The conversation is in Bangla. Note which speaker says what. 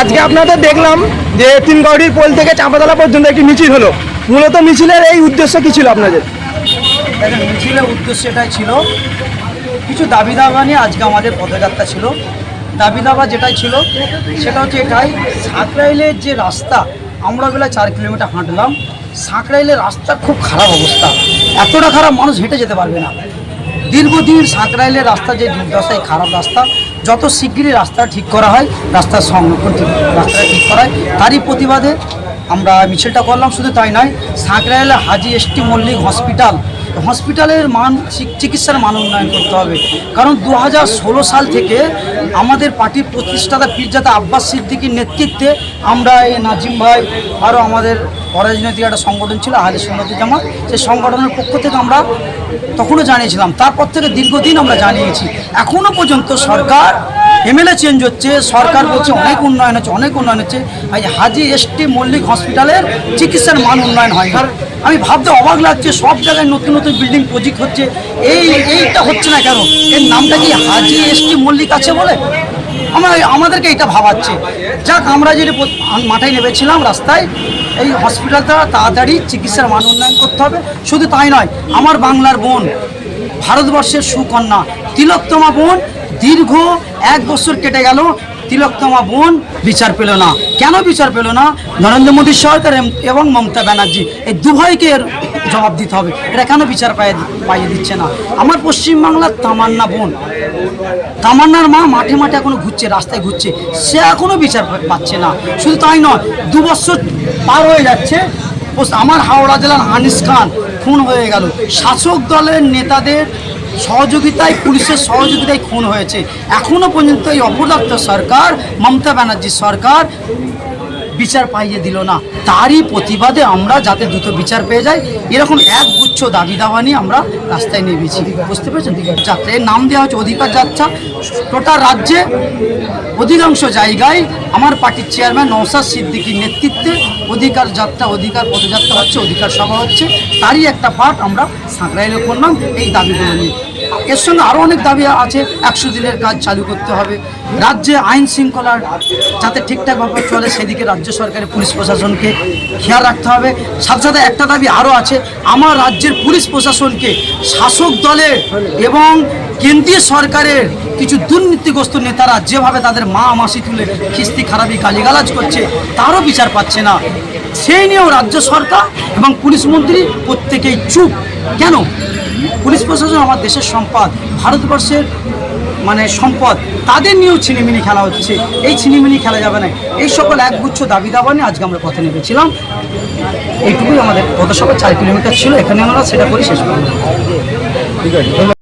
Speaker 1: আজকে আপনাদের দেখলাম যে তিনগড়ির পোল থেকে চাঁপাতলা পর্যন্ত একটি মিছিল হলো। মূলত মিছিলের এই উদ্দেশ্য কি ছিল আপনাদের?
Speaker 2: দেখেন, মিছিলের উদ্দেশ্য এটাই ছিল, কিছু দাবি দাবা নিয়ে আজকে আমাদের পদযাত্রা ছিল। দাবি দাবা যেটাই ছিল, সেটা হচ্ছে এটাই, সাঁকরাইলের যে রাস্তা, আমরা বেলা চার কিলোমিটার হাঁটলাম, সাঁকরাইলের রাস্তার খুব খারাপ অবস্থা। এতটা খারাপ মানুষ হেঁটে যেতে পারবে না। দীর্ঘদিন সাঁকরাইলের রাস্তা যে দুর্দশায়, খারাপ রাস্তা যত শিগগিরই রাস্তা ঠিক করা হয়, রাস্তার সংরক্ষণ ঠিক রাস্তাটা ঠিক করা হয়, তারই প্রতিবাদে আমরা মিছিলটা করলাম, শুধু তাই নয়, সাঁকরাইলে Haji S T Mallick hospital. হসপিটালের মান চিকিৎসার মান উন্নয়ন করতে হবে। কারণ দু হাজার ষোলো সাল থেকে আমাদের পার্টির প্রতিষ্ঠাতা পীরজাদা আব্বাস সিদ্দিকির নেতৃত্বে আমরা এই নাজিম ভাই, আরও আমাদের অরাজনৈতিক একটা সংগঠন ছিল, আহলে সুন্নতি জামাত। সেই সংগঠনের পক্ষ থেকে আমরা তখনও জানিয়েছিলাম। তারপর থেকে দীর্ঘদিন আমরা জানিয়েছি। এখনও পর্যন্ত সরকার এমএলএ চেঞ্জ হচ্ছে, সরকার বলছে অনেক উন্নয়ন হচ্ছে, অনেক উন্নয়ন হচ্ছে। আজ হাজি এসটি মল্লিক হসপিটালের চিকিৎসার মান উন্নয়ন হয়। না আমি ভাবতে অবাক লাগছে, সব জায়গায় নতুন নতুন বিল্ডিং প্রজেক্ট হচ্ছে। এই, এইটা হচ্ছে না কেন? এর নামটা কি হাজি এসটি মল্লিক আছে বলে? আমার, আমাদেরকে এটা ভাবাচ্ছে। যাক, আমরা যেটা মাথায় নেমেছিলাম রাস্তায়, এই হসপিটালটা তাড়াতাড়ি চিকিৎসার মান উন্নয়ন করতে হবে। শুধু তাই নয়, আমার বাংলার বোন, ভারতবর্ষের সুকন্যা, তিলোত্তমা বোন দীর্ঘ এক বছর কেটে গেল, তিলোত্তমা বোন বিচার পেল না। কেন বিচার পেল না? নরেন্দ্র মোদী সরকার এবং মমতা ব্যানার্জি, এই দুভাইকে এর জবাব দিতে হবে। এটা কেন বিচার পাইয়ে পাইয়ে দিচ্ছে না? আমার পশ্চিমবাংলার তামান্না বোন, তামান্নার মা মাঠে মাঠে এখনও ঘুরছে, রাস্তায় ঘুরছে। সে এখনও বিচার পাচ্ছে না। শুধু তাই নয়, দু বছর পার হয়ে যাচ্ছে। আমার হাওড়া জেলার আনিস খান খুন হয়ে গেল। শাসক দলের নেতাদের সহযোগিতায়, পুলিশের সহযোগিতায় খুন হয়েছে। এখনও পর্যন্ত এই অপদার্থ সরকার, মমতা ব্যানার্জি সরকার বিচার পাইয়ে দিল না। তারই প্রতিবাদে আমরা যাতে দ্রুত বিচার পেয়ে যাই, এরকম এক গুচ্ছ দাবি দাওয়া নিয়ে আমরা রাস্তায় নেমেছি। বুঝতে পেরেছেন? যাত্রা। নাম দেওয়া হচ্ছে অধিকার যাত্রা। টোটাল রাজ্যে অধিকাংশ জায়গায় আমার পার্টির চেয়ারম্যান নৌসাদ সিদ্দিকির নেতৃত্বে অধিকার যাত্রা, অধিকার পদযাত্রা হচ্ছে, অধিকার সভা হচ্ছে। তারই একটা পার্ট আমরা সাঁকড়াইলে করলাম এই দাবিগুলো নিয়ে। এর সঙ্গে আরও অনেক দাবি আছে, একশো দিনের কাজ চালু করতে হবে। রাজ্যে আইন শৃঙ্খলার যাতে ঠিকঠাকভাবে চলে, সেদিকে রাজ্য সরকারের পুলিশ প্রশাসনকে খেয়াল রাখতে হবে। সাথে সাথে একটা দাবি আরও আছে, আমার রাজ্যের পুলিশ প্রশাসনকে শাসক দলের এবং কেন্দ্রীয় সরকারের কিছু দুর্নীতিগ্রস্ত নেতারা যেভাবে তাদের মা মাসি তুলে খিস্তি খারাপি গালিগালাজ করছে, তারও বিচার পাচ্ছে না। সেই নিয়েও রাজ্য সরকার এবং পুলিশ মন্ত্রী প্রত্যেকেই চুপ। কেন? পুলিশ প্রশাসন আমার দেশের সম্পদ, ভারতবর্ষের মানে সম্পদ, তাদের নিয়েও ছিনিমিনি খেলা হচ্ছে। এই ছিনিমিনি খেলা যাবে না। এই সকল একগুচ্ছ দাবি দাবা নিয়ে আজকে আমরা পথে নেমেছিলাম। এইটুকুই আমাদের গত পথসভা, চার কিলোমিটার ছিল। এখানে আমরা সেটা করে শেষ করলাম